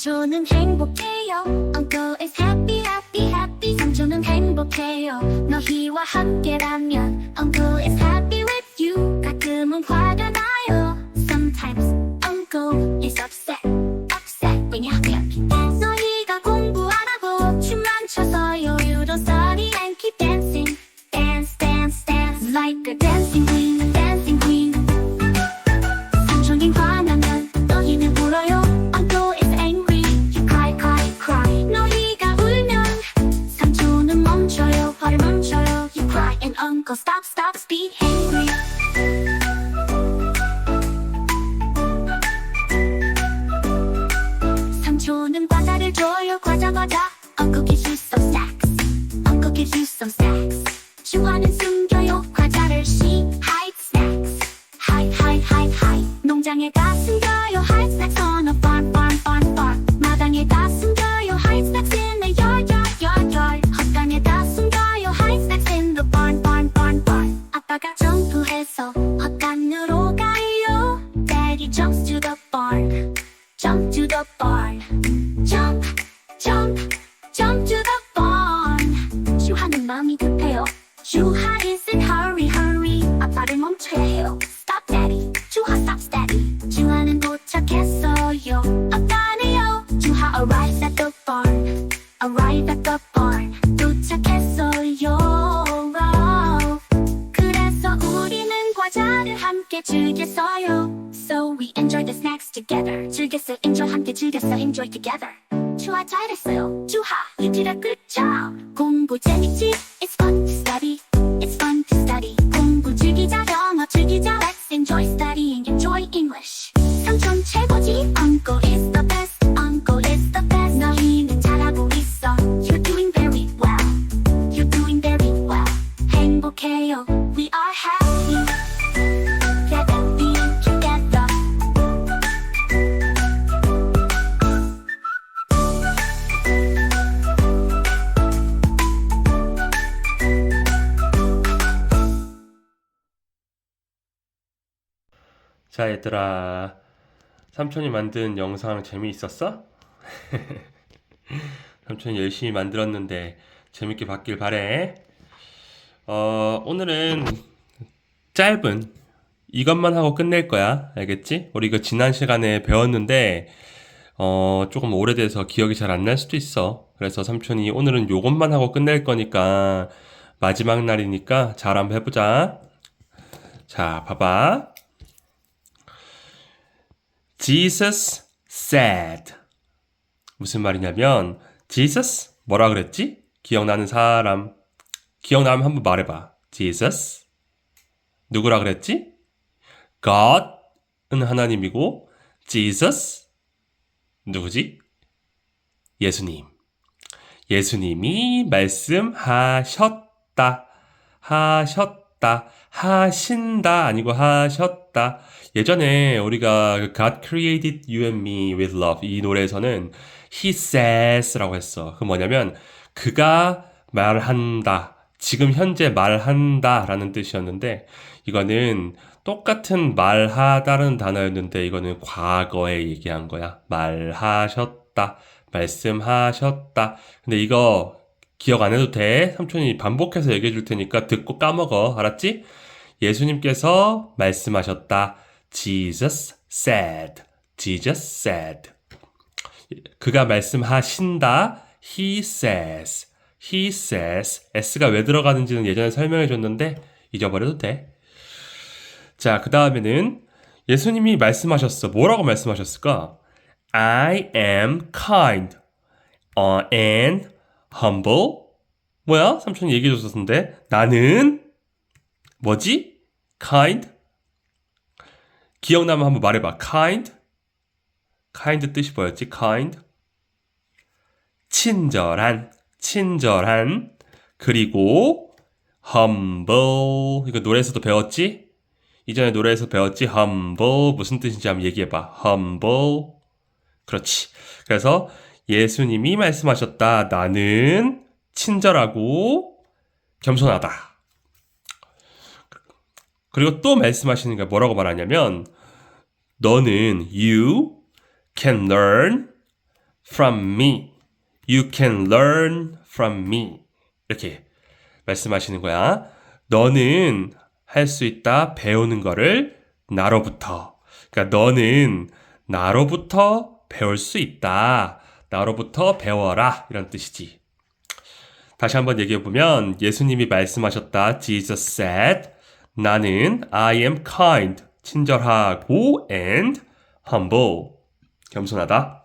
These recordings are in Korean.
삼촌은 행복해요. Uncle is happy, happy, happy. 삼촌은 행복해요. 너희와 함께라면 Uncle is happy with you. 가끔은 화가 나요. Sometimes Uncle is upset, stop the barn Jump jump jump to the barn 슈하는 마음이 급해요 슈하 is in hurry hurry 아빠를 멈춰야 해요 Stop daddy 주하 stops daddy 주하는 도착했어요 아빠네요 주하 arrives at the barn Arrive at the barn 도착했어요 그래서 우리는 과자를 함께 즐겼 즐겼어 enjoy 함께 즐겼어 enjoy together 주하 잘했어요 a good job 공부 재밌지 자, 얘들아. 삼촌이 만든 영상 재미있었어? 삼촌이 열심히 만들었는데 재밌게 봤길 바래. 어, 오늘은 짧은 이것만 하고 끝낼 거야. 알겠지? 우리 이거 지난 시간에 배웠는데 어, 조금 오래돼서 기억이 잘 안 날 수도 있어. 그래서 삼촌이 오늘은 요것만 하고 끝낼 거니까 마지막 날이니까 잘 한번 해보자. 자, 봐봐. Jesus said. 무슨 말이냐면, Jesus? 뭐라 그랬지? 기억나는 사람. 기억나면 한번 말해봐. Jesus? 누구라 그랬지? God은 하나님이고, Jesus? 누구지? 예수님. 예수님이 말씀하셨다. 하셨다. 하신다. 아니고 하셨다. 예전에 우리가 그 God created you and me with love 이 노래에서는 He says라고 했어. 그 뭐냐면 그가 말한다. 지금 현재 말한다 라는 뜻이었는데 이거는 똑같은 말하다라는 단어였는데 이거는 과거에 얘기한 거야. 말하셨다. 말씀하셨다. 근데 이거 기억 안 해도 돼. 삼촌이 반복해서 얘기해 줄 테니까 듣고 까먹어. 알았지? 예수님께서 말씀하셨다. Jesus said. Jesus said. 그가 말씀하신다. He says. He says. S가 왜 들어가는지는 예전에 설명해 줬는데 잊어버려도 돼. 자, 그 다음에는 예수님이 말씀하셨어. 뭐라고 말씀하셨을까? I am kind uh, and humble. 뭐야? 삼촌이 얘기해 줬었는데 나는 뭐지? kind 기억나면 한번 말해 봐. kind kind 뜻이 뭐였지? kind 친절한 친절한 그리고 humble 이거 노래에서도 배웠지? 이전에 노래에서 배웠지? humble 무슨 뜻인지 한번 얘기해 봐. humble 그렇지. 그래서 예수님이 말씀하셨다. 나는 친절하고 겸손하다. 그리고 또 말씀하시는 게 뭐라고 말하냐면 너는 you can learn from me. You can learn from me. 이렇게 말씀하시는 거야. 너는 할 수 있다. 배우는 거를 나로부터. 그러니까 너는 나로부터 배울 수 있다. 나로부터 배워라. 이런 뜻이지. 다시 한번 얘기해 보면 예수님이 말씀하셨다. Jesus said, 나는 I am kind, 친절하고 and humble, 겸손하다.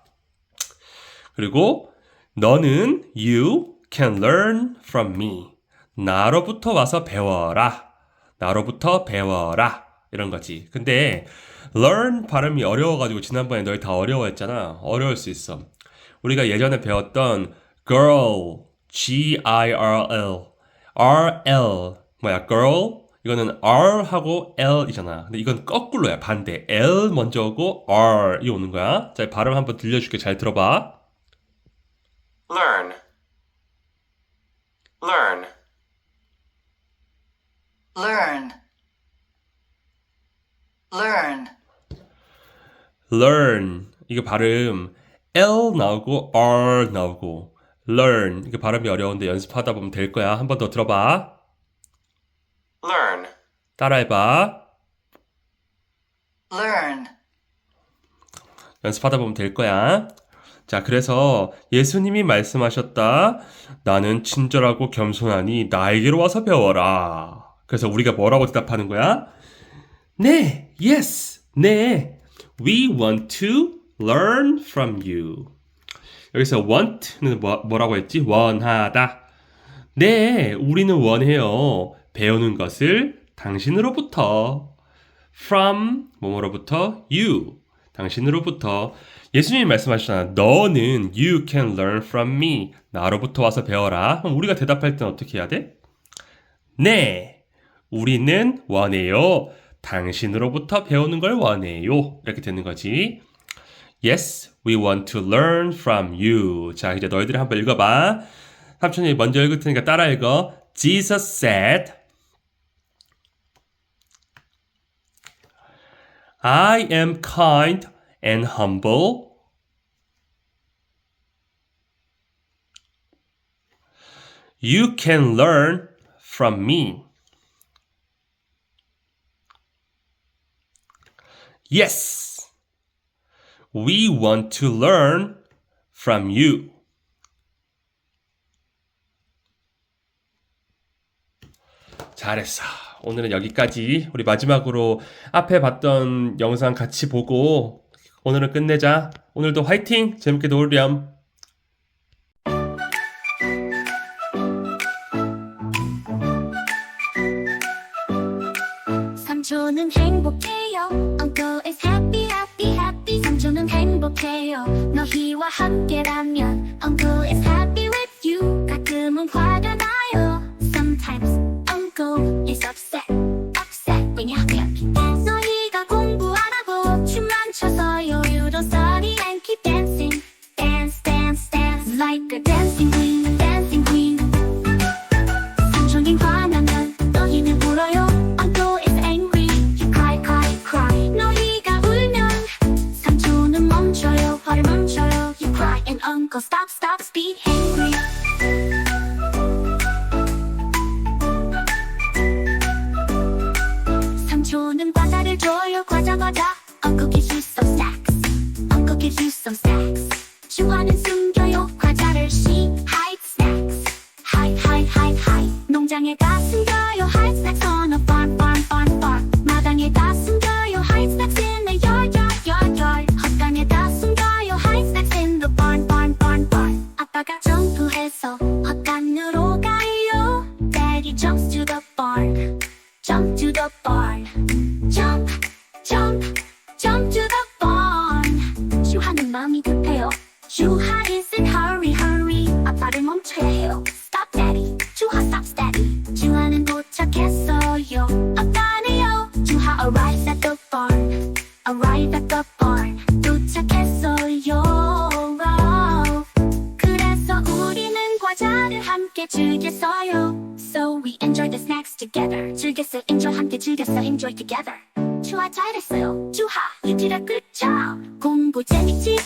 그리고 너는 you can learn from me. 나로부터 와서 배워라. 나로부터 배워라. 이런 거지. 근데 learn 발음이 어려워가지고 지난번에 너희 다 어려워했잖아. 어려울 수 있어. 우리가 예전에 배웠던 girl, G-I-R-L, R-L, 뭐야, girl? 이거는 R하고 L이잖아. 근데 이건 거꾸로야, 반대. L 먼저 오고 R이 오는 거야. 자, 발음 한번 들려줄게. 잘 들어봐. learn, learn, learn, learn, learn. 이거 발음 L 나오고 R 나오고 learn. 이거 발음이 어려운데 연습하다 보면 될 거야. 한 번 더 들어봐. learn, 따라해봐. learn, 연습하다 보면 될 거야. 자, 그래서 예수님이 말씀하셨다. 나는 친절하고 겸손하니 나에게로 와서 배워라. 그래서 우리가 뭐라고 대답하는 거야? 네, yes, 네. We want to learn from you. 여기서 want는 뭐, 뭐라고 했지? 원하다. 네, 우리는 원해요. 배우는 것을 당신으로부터. from 뭐뭐로부터 you 당신으로부터 예수님이 말씀하셨잖아 너는 you can learn from me 나로부터 와서 배워라 그럼 우리가 대답할 땐 어떻게 해야 돼? 네 우리는 원해요 당신으로부터 배우는 걸 원해요 이렇게 되는 거지 Yes, we want to learn from you 자 이제 너희들이 한번 읽어봐 삼촌이 먼저 읽을 테니까 따라 읽어 Jesus said I am kind and humble. You can learn from me. Yes, We want to learn from you. 잘했어. 오늘은 여기까지. 우리 마지막으로 앞에 봤던 영상 같이 보고 오늘은 끝내자. 오늘도 화이팅! 재밌게 놀렴. 삼촌은 행복해요. Happy, happy, 삼촌은 행복해요. 너희와 함께라면 Uncle is happy with you. Gives you some snacks 주화는 숨겨요 과자를 She hides snacks Hide hide hide hide 농장에다 숨 즐겼어. Enjoy together. 추하 잘했어요. 추하 유지라 끝자 공부 재밌지?